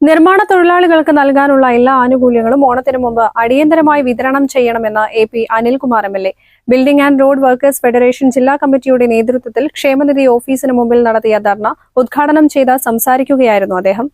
നിർമ്മാണ തൊഴിലാളികൾക്ക് നൽകാനുള്ള എല്ലാ ആനുകൂല്യങ്ങളും ഓണത്തിന് മുമ്പ് അടിയന്തരമായി വിതരണം ചെയ്യണമെന്ന് A P Anilkumar M L A. Building and road workers federation ജില്ലാ കമ്മിറ്റിയുടെ നേതൃത്വത്തിൽ ക്ഷേമനിധി ഓഫീസിന് മുമ്പിൽ നടത്തിയ ധർണ ഉദ്ഘാടനം ചെയ്ത് സംസാരിക്കുകയായിരുന്നു അദ്ദേഹം.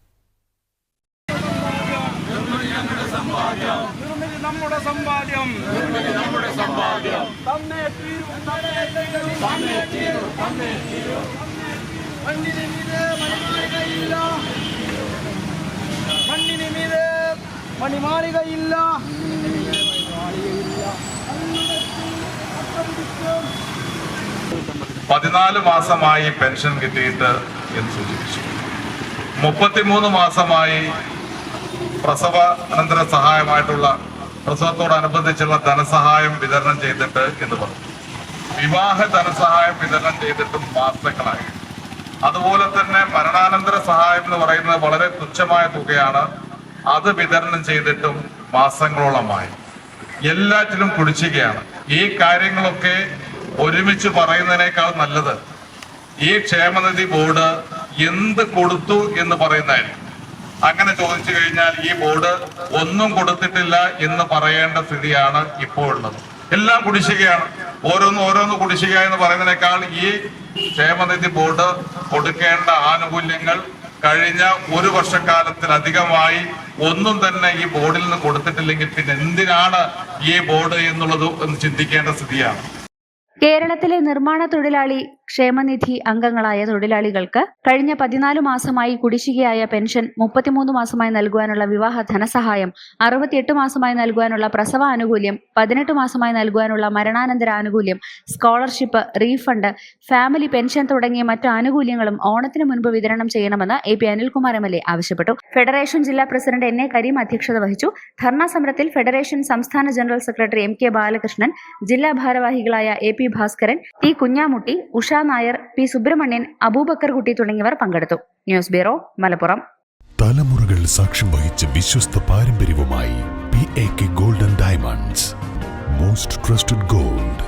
മണിമാളികയില്ല പതിനാല് മാസമായി പെൻഷൻ കിട്ടിയിട്ട് എന്ന് സൂചിപ്പിച്ചു. മുപ്പത്തിമൂന്ന് മാസമായി പ്രസവാനന്തര സഹായമായിട്ടുള്ള പ്രസവത്തോടനുബന്ധിച്ചുള്ള ധനസഹായം വിതരണം ചെയ്തിട്ട് എന്ന് പറഞ്ഞു. വിവാഹ ധനസഹായം വിതരണം ചെയ്തിട്ടും മാസങ്ങളായി. അതുപോലെ തന്നെ മരണാനന്തര സഹായം എന്ന് പറയുന്നത് വളരെ തുച്ഛമായ തുകയാണ്. അത് വിതരണം ചെയ്തിട്ടും മാസങ്ങളോളമായി. എല്ലാറ്റിലും കുടിശ്ശികയാണ്. ഈ കാര്യങ്ങളൊക്കെ ഒരുമിച്ച് പറയുന്നതിനേക്കാൾ നല്ലത് ഈ ക്ഷേമനിധി ബോർഡ് എന്ത് കൊടുത്തു എന്ന് പറയുന്നതായിരിക്കും. അങ്ങനെ ചോദിച്ചു കഴിഞ്ഞാൽ ഈ ബോർഡ് ഒന്നും കൊടുത്തിട്ടില്ല എന്ന് പറയേണ്ട സ്ഥിതിയാണ് ഇപ്പോൾ ഉള്ളത്. എല്ലാം കുടിശ്ശികയാണ്. ഓരോന്ന് ഓരോന്ന് കുടിശ്ശിക എന്ന് പറയുന്നതിനേക്കാൾ ഈ ക്ഷേമനിധി ബോർഡ് കൊടുക്കേണ്ട ആനുകൂല്യങ്ങൾ കഴിഞ്ഞ ഒരു വർഷക്കാലത്തിലധികമായി ഒന്നും തന്നെ ഈ ബോർഡിൽ നിന്ന് കൊടുത്തിട്ടില്ലെങ്കിൽ പിന്നെ എന്തിനാണ് ഈ ബോർഡ് എന്നുള്ളത് ചിന്തിക്കേണ്ട സ്ഥിതിയാണ്. കേരളത്തിലെ നിർമ്മാണ തൊഴിലാളി ക്ഷേമനിധി അംഗങ്ങളായ തൊഴിലാളികൾക്ക് കഴിഞ്ഞ പതിനാല് മാസമായി കുടിശ്ശികയായ പെൻഷൻ മുപ്പത്തിമൂന്ന് മാസമായി നൽകുവാനുള്ള വിവാഹ ധനസഹായം അറുപത്തിയെട്ട് മാസമായി നൽകുവാനുള്ള പ്രസവ ആനുകൂല്യം പതിനെട്ട് മാസമായി നൽകുവാനുള്ള മരണാനന്തര ആനുകൂല്യം സ്കോളർഷിപ്പ് റീഫണ്ട് ഫാമിലി പെൻഷൻ തുടങ്ങിയ മറ്റു ആനുകൂല്യങ്ങളും ഓണത്തിന് മുൻപ് വിതരണം ചെയ്യണമെന്ന് A P Anilkumar M L A ആവശ്യപ്പെട്ടു. ഫെഡറേഷൻ ജില്ലാ പ്രസിഡന്റ് എൻ എ കരീം അധ്യക്ഷത വഹിച്ചു. ധർണാ സമരത്തിൽ ഫെഡറേഷൻ സംസ്ഥാന general secretary M K Balakrishnan ജില്ലാ ഭാരവാഹികളായ A P Bhaskaran T Kunhamutty Usha Nair P Subramanian Aboobacker Kutty തുടങ്ങിയവർ പങ്കെടുത്തു. News bureau Malappuram. തലമുറകൾ സാക്ഷ്യം വഹിച്ച വിശ്വസ്ത പാരമ്പര്യവുമായി P A K golden diamonds most trusted gold